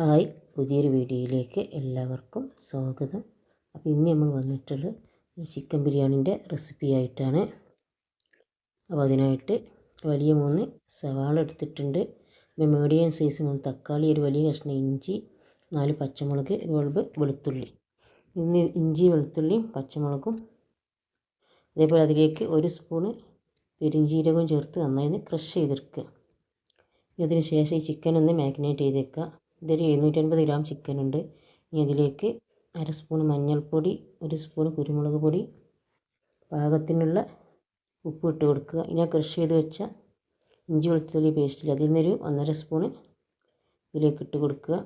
Hi പുതിയൊരു വീഡിയോയിലേക്ക് എല്ലാവർക്കും സ്വാഗതം. അപ്പോൾ ഇന്ന് നമ്മൾ വന്നിട്ടുള്ള ചിക്കൻ ബിരിയാണിന്റെ റെസിപ്പി ആയിട്ടാണ് അപ്പോൾ അതിനായിട്ട് വലിയ മൂന്ന് സവാള എടുത്തിട്ടുണ്ട്. പിന്നെ മീഡിയം സൈസ് മൂന്ന് തക്കാളി ഒരു വലിയ കഷ്ണം ഇഞ്ചി നാല് പച്ചമുളക് ബൾബ് വെളുത്തുള്ളി. ഇന്ന് ഇഞ്ചി വെളുത്തുള്ളിയും പച്ചമുളകും. അതേപോലെ അതിലേക്ക് ഒരു സ്പൂണ് പെരിഞ്ചീരകവും ചേർത്ത് നന്നായി ക്രഷ് ചെയ്തെടുക്കുക. ഇതിന് ശേഷം ഈ ചിക്കൻ ഒന്ന് മാഗ്നേറ്റ് ചെയ്തേക്കുക. ഇതൊരു എഴുന്നൂറ്റൻപത് ഗ്രാം ചിക്കൻ ഉണ്ട് ഇനി അതിലേക്ക് അര സ്പൂൺ മഞ്ഞൾപ്പൊടി ഒരു സ്പൂൺ കുരുമുളക് പൊടി പാകത്തിനുള്ള ഉപ്പ് ഇട്ട് കൊടുക്കുക. ഇനി ക്രഷ് ചെയ്ത് വെച്ച ഇഞ്ചി വെളുത്തുള്ളി പേസ്റ്റിൽ അതിൽ നിന്നൊരു ഒന്നര സ്പൂണ് ഇതിലേക്ക് ഇട്ട് കൊടുക്കുക.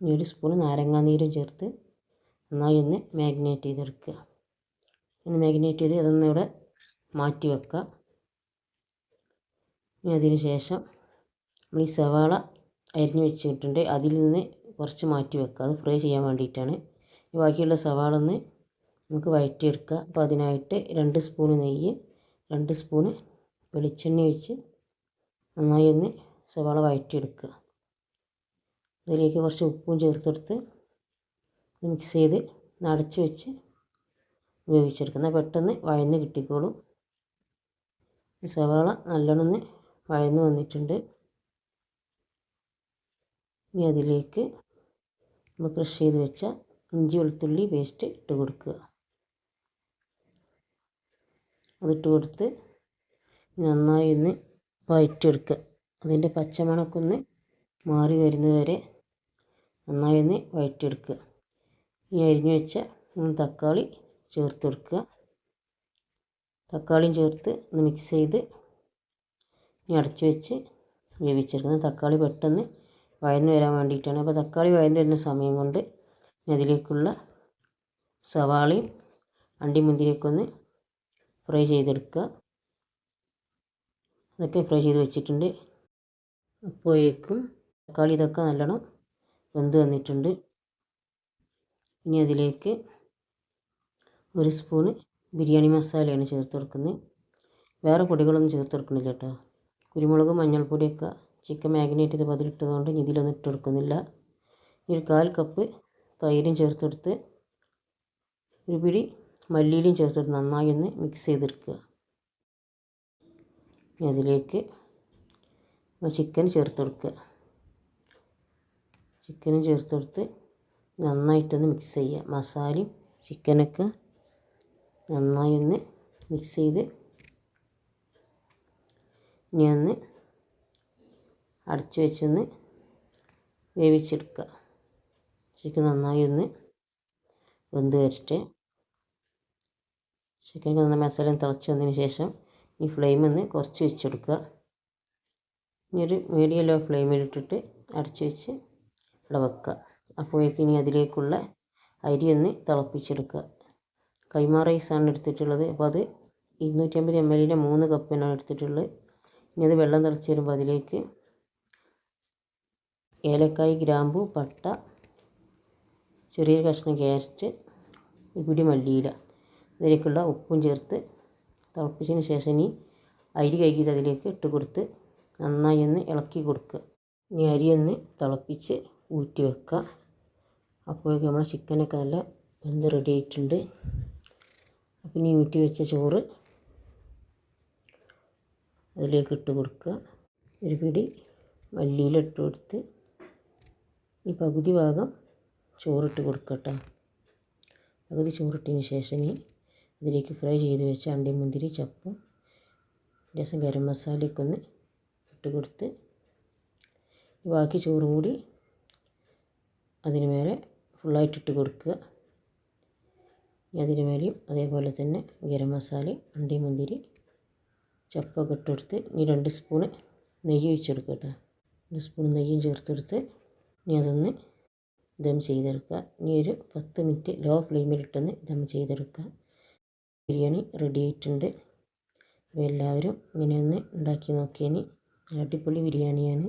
ഇനി ഒരു സ്പൂൺ നാരങ്ങാനീരും ചേർത്ത് നന്നായി ഒന്ന് മാഗ്നേറ്റ് ചെയ്തെടുക്കുക. ഒന്ന് മാഗ്നേറ്റ് ചെയ്ത് അതൊന്ന് ഇവിടെ മാറ്റി വെക്കുക. ഇനി അതിന് ശേഷം നമ്മൾ ഈ സവാള അരിഞ്ഞ് വെച്ചിട്ടുണ്ട്. അതിൽ നിന്ന് കുറച്ച് മാറ്റി വെക്കുക. അത് ഫ്രൈ ചെയ്യാൻ വേണ്ടിയിട്ടാണ്. ബാക്കിയുള്ള സവാള ഒന്ന് നമുക്ക് വഴറ്റിയെടുക്കുക. അപ്പോൾ അതിനായിട്ട് രണ്ട് സ്പൂൺ നെയ്യ് രണ്ട് സ്പൂണ് വെളിച്ചെണ്ണ ഒഴിച്ച് നന്നായി ഒന്ന് സവാള വഴറ്റിയെടുക്കുക. അതിലേക്ക് കുറച്ച് ഉപ്പും ചേർത്തെടുത്ത് മിക്സ് ചെയ്ത് നടച്ച് വെച്ച് വേവിച്ചെടുക്കുന്ന പെട്ടെന്ന് വഴന്ന് കിട്ടിക്കോളും. സവാള നല്ലോണം ഒന്ന് വഴന്ന് വന്നിട്ടുണ്ട്. ഇനി അതിലേക്ക് നമ്മൾ ക്രഷ് ചെയ്ത് വെച്ച ഇഞ്ചി വെളുത്തുള്ളി പേസ്റ്റ് ഇട്ട് കൊടുക്കുക. അതിട്ട് കൊടുത്ത് നന്നായി ഒന്ന് വഴറ്റിയെടുക്കുക. അതിന്റെ പച്ചമണക്കൊന്ന് മാറി വരുന്നതുവരെ നന്നായി ഒന്ന് വഴറ്റിയെടുക്കുക. ഇനി അരിഞ്ഞു വെച്ച തക്കാളി ചേർത്ത് കൊടുക്കുക. തക്കാളിയും ചേർത്ത് ഒന്ന് മിക്സ് ചെയ്ത് ഇനി അടച്ചു വെച്ച് വേവിച്ചെടുക്കുന്നത് തക്കാളി പെട്ടെന്ന് വഴന്ന് വരാൻ വേണ്ടിയിട്ടാണ്. അപ്പോൾ തക്കാളി വഴന്ന് വരുന്ന സമയം കൊണ്ട് അതിലേക്കുള്ള സവാളയും അണ്ടിമുന്തിരിയൊക്കെ ഒന്ന് ഫ്രൈ ചെയ്തെടുക്കുക. അതൊക്കെ ഫ്രൈ ചെയ്ത് വെച്ചിട്ടുണ്ട്. അപ്പോഴേക്കും തക്കാളി ഇതൊക്കെ നല്ലോണം വെന്ത് വന്നിട്ടുണ്ട്. ഇനി അതിലേക്ക് ഒരു സ്പൂണ് ബിരിയാണി മസാലയാണ് ചേർത്ത് കൊടുക്കുന്നത്. വേറെ പൊടികളൊന്നും ചേർത്ത് കൊടുക്കുന്നില്ല കേട്ടോ. കുരുമുളകും മഞ്ഞൾപ്പൊടിയൊക്കെ ചിക്കൻ മാഗ്നേറ്റ് ചെയ്ത് പതിലിട്ടതുകൊണ്ട് ഇതിലൊന്നും ഇട്ട് കൊടുക്കുന്നില്ല ഒരു കാൽ കപ്പ് തൈരും ചേർത്തെടുത്ത് ഒരു പിടി മല്ലിയിലും ചേർത്തെടുത്ത് നന്നായി ഒന്ന് മിക്സ് ചെയ്തെടുക്കുക അതിലേക്ക് ചിക്കൻ ചേർത്ത് കൊടുക്കുക ചിക്കനും ചേർത്ത് കൊടുത്ത് നന്നായിട്ടൊന്ന് മിക്സ് ചെയ്യുക. മസാലയും ചിക്കനൊക്കെ നന്നായി ഒന്ന് മിക്സ് ചെയ്ത് ഇനി ഒന്ന് അടച്ച് വെച്ചൊന്ന് വേവിച്ചെടുക്കുക. ചിക്കൻ നന്നായി ഒന്ന് വെന്ത് വരട്ടെ. ചിക്കൻ നന്നായി മസാല തിളച്ച് വന്നതിന് ശേഷം ഈ ഫ്ലെയിം ഒന്ന് കുറച്ച് വെച്ചെടുക്കുക ഇനി ഒരു മീഡിയം ലോ ഫ്ലെയിമിലിട്ടിട്ട് അടച്ച് വെച്ച് ഇവിടെ വെക്കുക. അപ്പോഴേക്കും ഇനി അതിലേക്കുള്ള അരി ഒന്ന് തിളപ്പിച്ചെടുക്കുക. കൈമ റൈസാണ് എടുത്തിട്ടുള്ളത്. അപ്പോൾ അത് ഇരുന്നൂറ്റമ്പത് എം എല്ലിന്റെ മൂന്ന് കപ്പിനാണ് എടുത്തിട്ടുള്ളത്. ഇനി അത് വെള്ളം തിളച്ച് വരുമ്പോൾ അതിലേക്ക് ഏലക്കായ് ഗ്രാമ്പു പട്ട ചെറിയൊരു കഷ്ണം ക്യാരറ്റ് ഒരു പിടി മല്ലിയില ഇതിലേക്കുള്ള ഉപ്പും ചേർത്ത് തിളപ്പിച്ചതിന് ശേഷം ഇനി അരി കഴുകിയത് അതിലേക്ക് ഇട്ട് കൊടുത്ത് നന്നായി ഒന്ന് ഇളക്കി കൊടുക്കുക. ഇനി അരി ഒന്ന് തിളപ്പിച്ച് ഊറ്റി വെക്കുക. അപ്പോഴേക്കും നമ്മുടെ ചിക്കനൊക്കെ നല്ല വെന്ത് റെഡി ആയിട്ടുണ്ട്. അപ്പം ഇനി ഊറ്റി വെച്ച ചോറ് അതിലേക്ക് ഇട്ട് കൊടുക്കുക. ഒരു പിടി മല്ലിയിലിട്ട് കൊടുത്ത് ഈ പകുതി ഭാഗം ചോറിട്ട് കൊടുക്കട്ടോ. പകുതി ചോറിട്ടതിന് ശേഷം ഈ ഇതിലേക്ക് ഫ്രൈ ചെയ്ത് വെച്ച അണ്ടിമുന്തിരി ചപ്പും രസം ഗരം മസാലയൊക്കെ ഒന്ന് ഇട്ട് കൊടുത്ത് ബാക്കി ചോറും കൂടി അതിന് മേലെ ഫുള്ളായിട്ട് ഇട്ട് കൊടുക്കുക. അതിന് മേലെയും അതേപോലെ തന്നെ ഗരം മസാല അണ്ടിമുന്തിരി ചപ്പൊക്കെ ഇട്ട് കൊടുത്ത് ഇനി രണ്ട് സ്പൂണ് നെയ്യ് ഒഴിച്ചെടുക്കുക രണ്ട് സ്പൂൺ നെയ്യും ചേർത്തെടുത്ത് ഇനി അതൊന്ന് ദം ചെയ്തെടുക്കുക. ഇനി ഒരു പത്ത് മിനിറ്റ് ലോ ഫ്ലെയിമിലിട്ടൊന്ന് ദം ചെയ്തെടുക്കുക. ബിരിയാണി റെഡി ആയിട്ടുണ്ട്. അപ്പോൾ എല്ലാവരും ഇങ്ങനെ ഒന്ന് ഉണ്ടാക്കി നോക്കിയതിന് അടിപൊളി ബിരിയാണിയാണ്.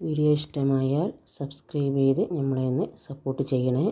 വീഡിയോ ഇഷ്ടമായാൽ സബ്സ്ക്രൈബ് ചെയ്ത് നമ്മളെ ഒന്ന് സപ്പോർട്ട് ചെയ്യണേ.